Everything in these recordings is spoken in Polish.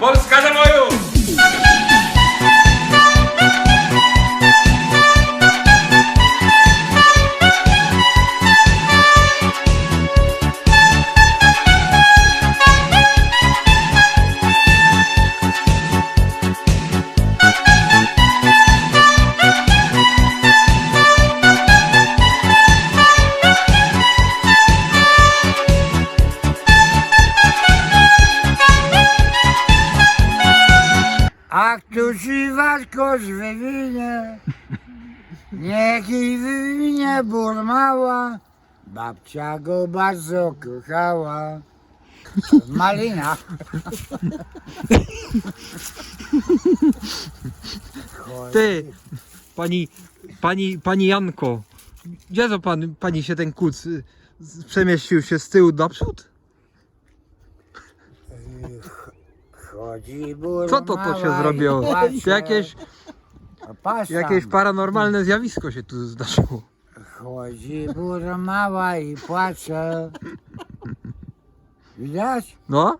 Polska za moją! Ważkość wywinie, niech i wywinie burmała, babcia go bardzo kochała. Malina. Ty, pani, pani, pani Janko, gdzie to pan, pani się ten kuc y, przemieścił się z tyłu naprzód? Chodzi burmała Co to to się zrobiło? Jakieś, jakieś paranormalne zjawisko się tu zdarzyło. Chodzi burmała i płacze. Widać? No?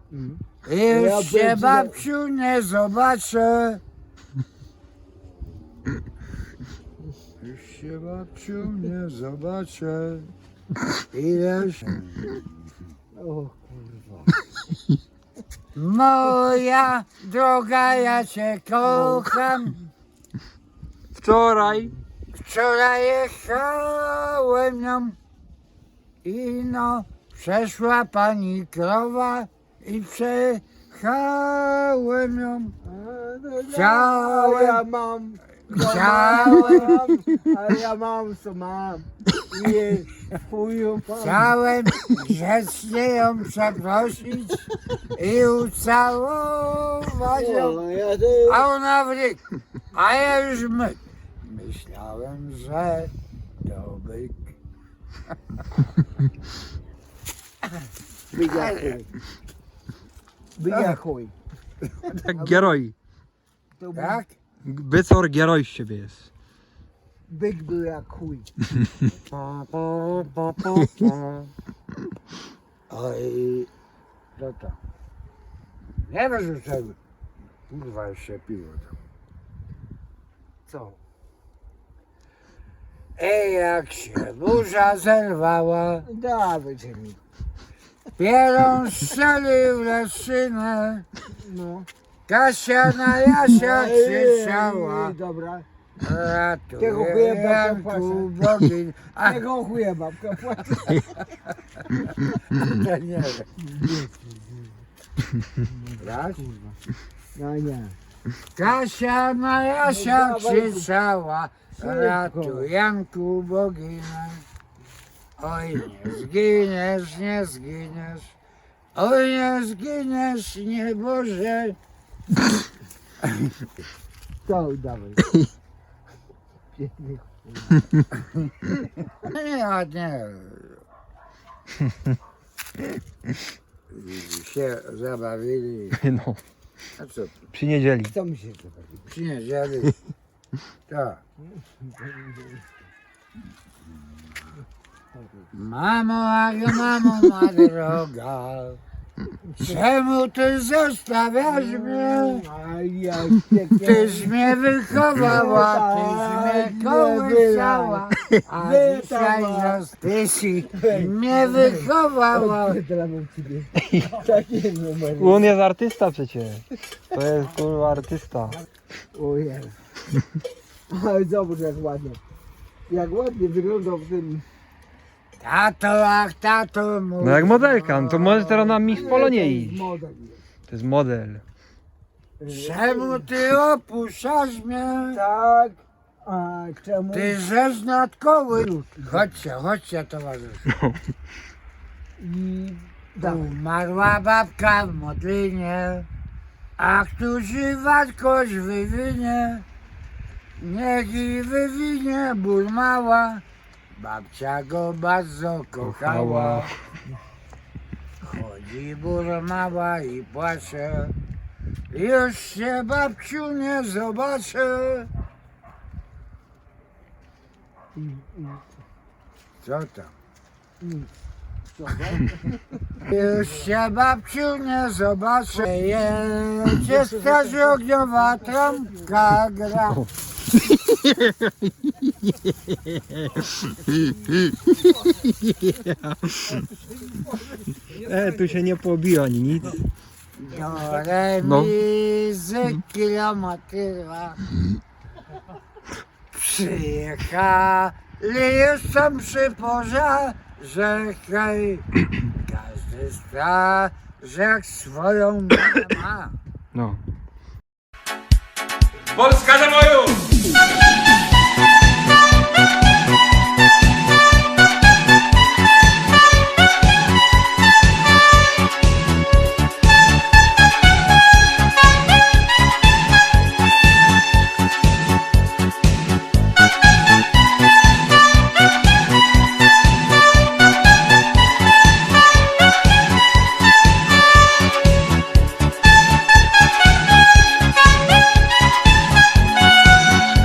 I już się babciu nie zobaczę. Już się babciu nie zobaczę. Ileż... O. Moja droga, ja cię kocham. Wczoraj Wczoraj jechałem nią i no przeszła pani krowa i przejechałem ją. Chciałem, Ja mam, chciałem, ale ja mam co mam. Nie, chuju chciałem grzecznie ją przeprosić i ucałować ją. A ona w ryk, a ja już my. Myślałem, że to byk. Biga chuj. Biga chuj. jak gieroj. To Tak? Bycor gieroj z ciebie jest. Byk był jak chuj. Oj, co to? Nie wyrzucamy. Kurwa, jeszcze piwo to. Co? Ej, jak się burza zerwała, Dawajcie mi. pierą strzelił leszczynę, No. Kasia na Jasia krzyczała. ej, Dobra. Ratuję Tego chuja babka Janku Bogin. A Tego chuja babka płaci. to nie wiem. Raz? No nie. Kasia na Jasia Dawaj, krzyczała, Szybko. ratuj Janku Boginę. Oj, nie zginiesz, nie zginiesz, oj, nie zginiesz, nie Boże. To dawaj. Piękny Nie, ładnie. się zabawili. No, A co, przy niedzieli. Co mi się to robi? przynieśli. Tak. Mamo, ach, mamo, ma droga, czemu ty zostawiasz mnie? Aj, ja Tyś mnie wychowała, tyś mnie kołysała, a dzisiaj tyś mnie wychowała. On jest artysta przecież. To jest kurwa artysta. O Jezu. Ale zobacz jak ładnie. Jak ładnie wyglądał w tym. Tato, ach, tato, mój. No jak modelka, no to może teraz na mi w Polonie iść. Model To jest model. Czemu ty opuszczasz mnie? Tak. A czemu? Ty żeż nad koły. Chodźcie, chodźcie towarzyszu. I dawaj. Umarła babka w modlinie, a którzy wartość wywinie, niech i wywinie ból mała. Babcia go bardzo kochała. Chodzi ból mała i płacze. Już się babciu nie zobaczę. Co tam? Już się babciu nie zobaczę, jedzie straż ogniowa trąbka gra. E, tu się nie pobiła ani nic. Do No. remizy kilometra Przyjechali już tam przy pożarze hej Każdy strażak swoją ma No. Polska za moją!